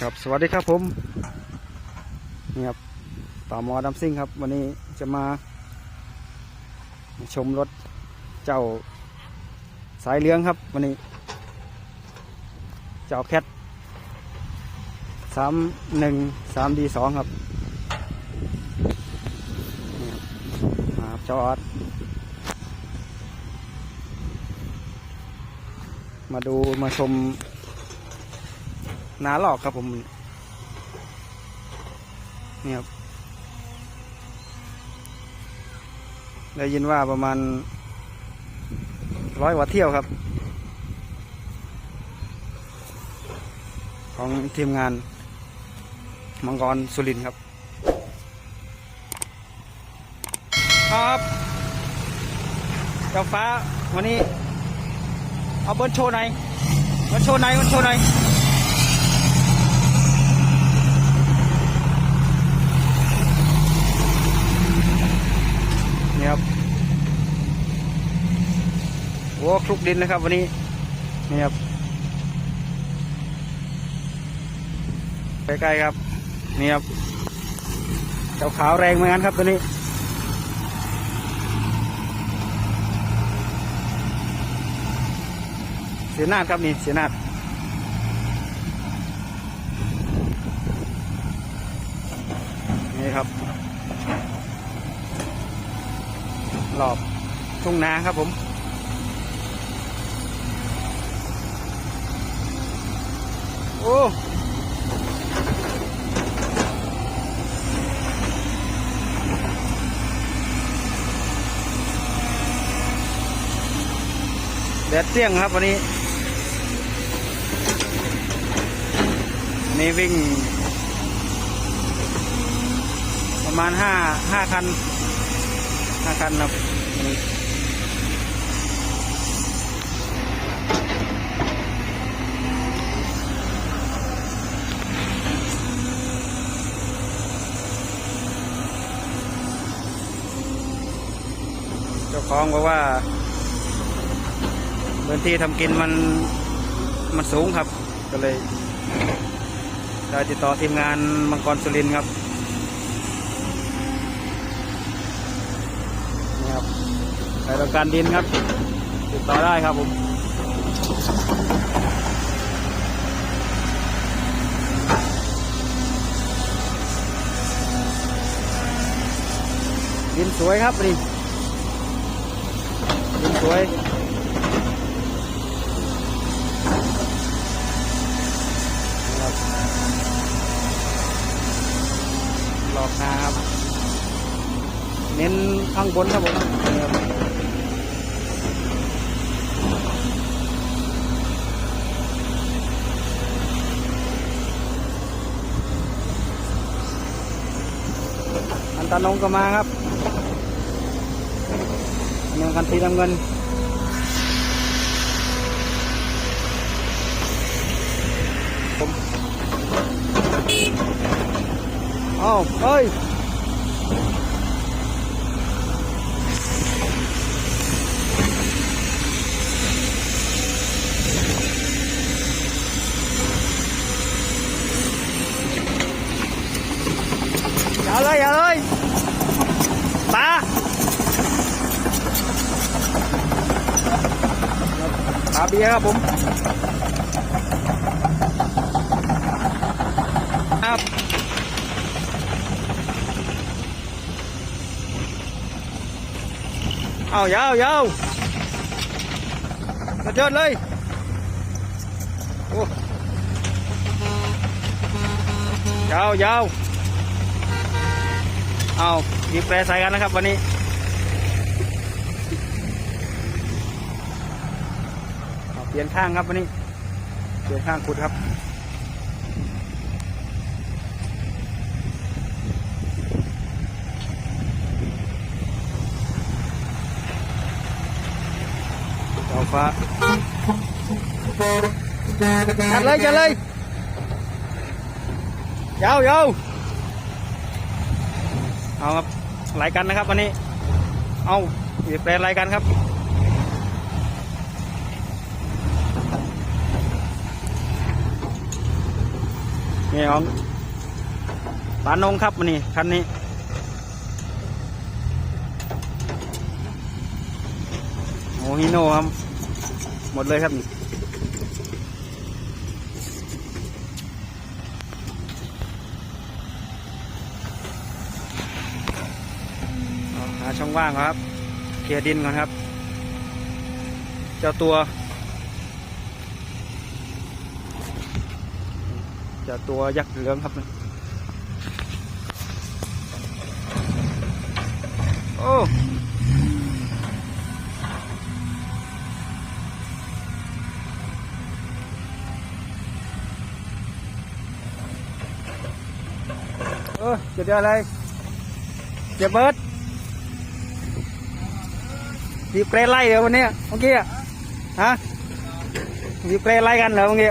ครับสวัสดีครับผมนี่ครับต่อมอดัมซิ่งครับ วันนี้จะมา ชมรถเจ้าสายเลี้ยงครับ วันนี้ เจ้าแคทสามหนึ่งสามดีสองครับนี่ครับมาครับเจ้าออดมาดูมาชม นาหลอกครับผมนี่ครับได้ยินว่าประมาณร้อยกว่าเที่ยวครับ ของทีมงานมังกรสุรินครับ ครับเจ้าฟ้าวันนี้ เอาเบิร์โชว์หน่อยเบิร์นโชว์หน่อยเบิร์นโชว์หน่อย นี่ครับโอ้ คลุกดินนะครับ วันนี้นี่ครับใกล้ๆครับนี่ครับเจ้าขาวแรงเหมือนกันครับตัวนี้เสียนาดครับนี่เสียนาดนี่ครับรอบทุ่งนาครับผม โอ้แดดเปรี้ยงครับวันนี้วันนี้วิ่ง ประมาณห้าห้าคันห้าคันครับ วันนี้เจ้าของบอกว่าพื้นที่ทำกินมันมันสูงครับ ก็เลยได้ติดต่อทีมงานมังกรสุรินครับนี่ครับใครต้องการดินครับ ติดต่อได้ครับผมดินสวยครับนี่ สวยหลอกนาครับ เน้นข้างบนครับผมอันตานงก็มาครับอันนี้คันสีน้ำเงิน ผมอ้าวเฮ้ยอย่าเลยอย่าเลยปลาปลาเบียร์ครับผมครับ เอายาวยาวกระเจิดเลยโอ้ยาวยาวเอามีแปรใส่กันนะครับวันนี้เปลี่ยนข้างครับวันนี้เปลี่ยนข้างขุดครับ ฟ้าจัดเลยจัดเลยยาวยาวเอาครับไหลกันนะครับวันนี้ เอาอีกแปลไหลกันครับนี่ของปานงครับมันนี่คันนี้โมฮิโน่ครับ หมดเลยครับหาช่องว่างครับ เคลียร์ดินก่อนครับ เจ้าตัว เจ้าตัวยักษ์เหลืองครับโอ้ เออเจะอะไรเจะเบิร์ดวีบเกรไล่เหรอวันเนี้ยเมื่อกี้อะฮะวีบเกรไล่กันเหรอเมื่อกี้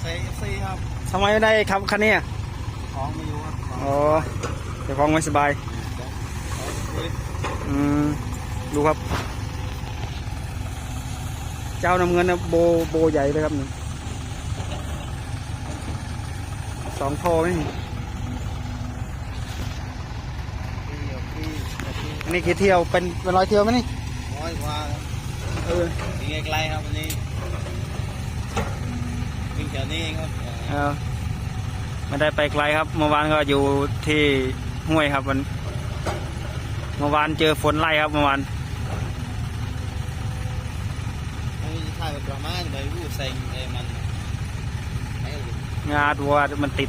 เซ็ซีครับทำไมไม่ได้ขับคันนี้อะของไม่อยู่ครับของอ๋อเจ้าของไม่สบายอืมดูครับ เจ้าน้ำเงินนะโบโบใหญ่เลยครับนี่ สองโทไหมนี่ที่ที่อันนี้กี่เที่ยวเป็นเป็นร้อยเที่ยวไหมนี่ร้อยกว่าเออวิ่งไกลๆครับวันนี้วิ่งแถวนี้เองครับเออไม่ได้ไปไกลครับ เมื่อวานก็อยู่ที่ห้วยครับมันเมื่อวานเจอฝนไล่ครับเมื่อวานไม่ใช่ประมาณไปวู้เซ็งไอ้มันไอ้ งาตัวมันติด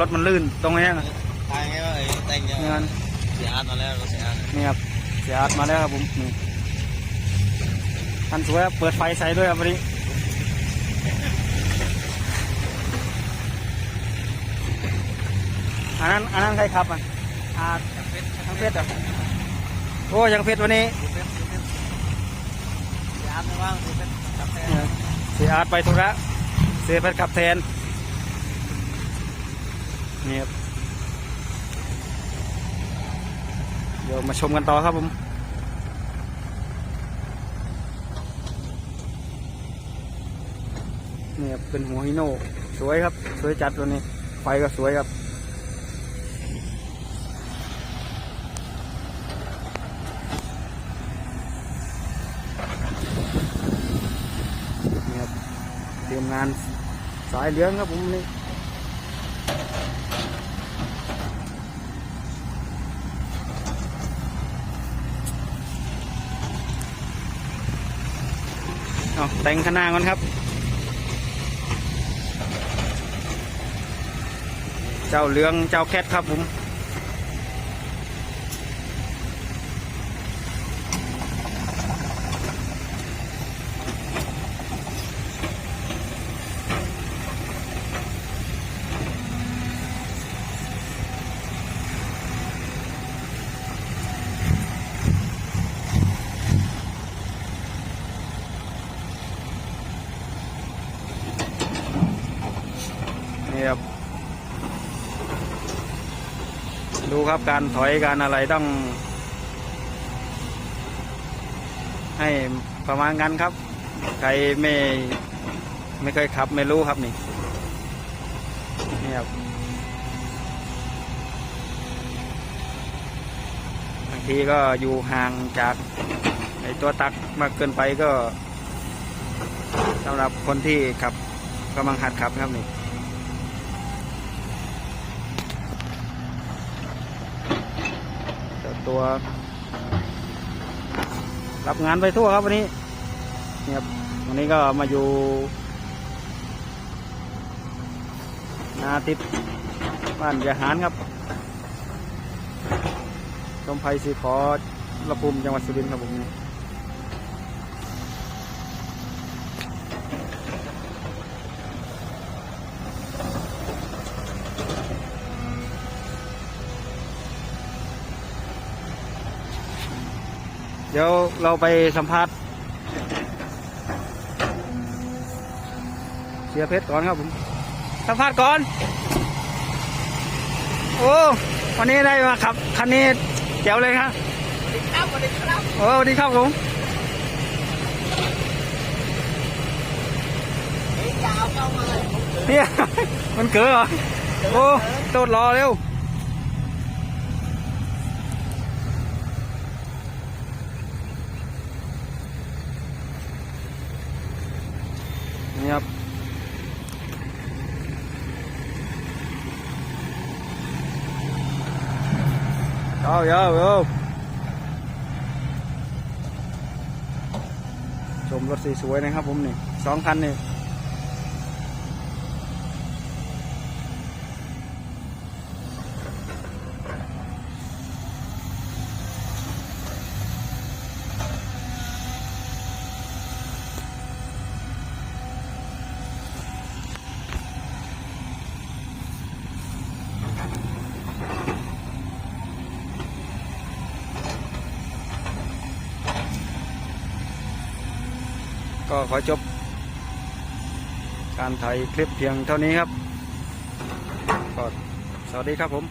รถมันลื่นตรงนี้นะทางไงว่าไอ้แต่งจะงานเสียอาร์ตมาแล้วก็เสียอาร์ตนี่ครับเสียอาร์ตมาแล้วครับผมนี่ทันสวยครับเปิดไฟใส่ด้วยครับวันนี้อันนั้นอันนั้นใครขับอะอาทั้งเพชรเหรอโอ้ยังเพชรวันนี้เสียอาร์ตไม่ว่างเสียเป็นกาแฟเสียอาร์ตไปธุระ เสียเพชรขับแทนนี่ครับเดี๋ยวมาชมกันต่อครับผมนี่ครับเป็นหัวฮิโน่สวยครับ สวยจัดตัวนี้ ไฟก็สวยครับเตรีย มงานสายเหลืองครับผมนี่เอาแต่งขานาดก่อนครับ เจ้าเหลืองเจ้าแคทครับผม ครับการถอยการอะไรต้อง ให้ประมาณกันครับ ใครไม่ไม่เคยขับไม่รู้ครับนี่นี่ครับบางทีก็อยู่ห่างจากไอตัวตักมากเกินไปก็สำหรับคนที่ขับกำลังหัดขับครับนี่ เจ้า ตัว รับงานไปทั่วครับวันนี้เนี่ยวันนี้ก็มาอยู่นาติดบ้านยาหารครับชมไพสีขอระพุมจังหวัดสุรินทร์ครับผม เดี๋ยวเราไปสัมผัสเสียเพชรก่อนครับผม สัมผัสก่อน โอ้ วันนี้ได้มาขับคันนี้เจ๋วเลยครับโอ้วัสดีครับผมเนี่ยมันเก๋อเหรอ โอ้โดดรอเร็ว เอาเยอะเร็วชมรถสวยๆนะครับผมนี่สองคันนี่ ก็ขอจบ การถ่ายคลิปเพียงเท่านี้ครับก็สวัสดีครับผม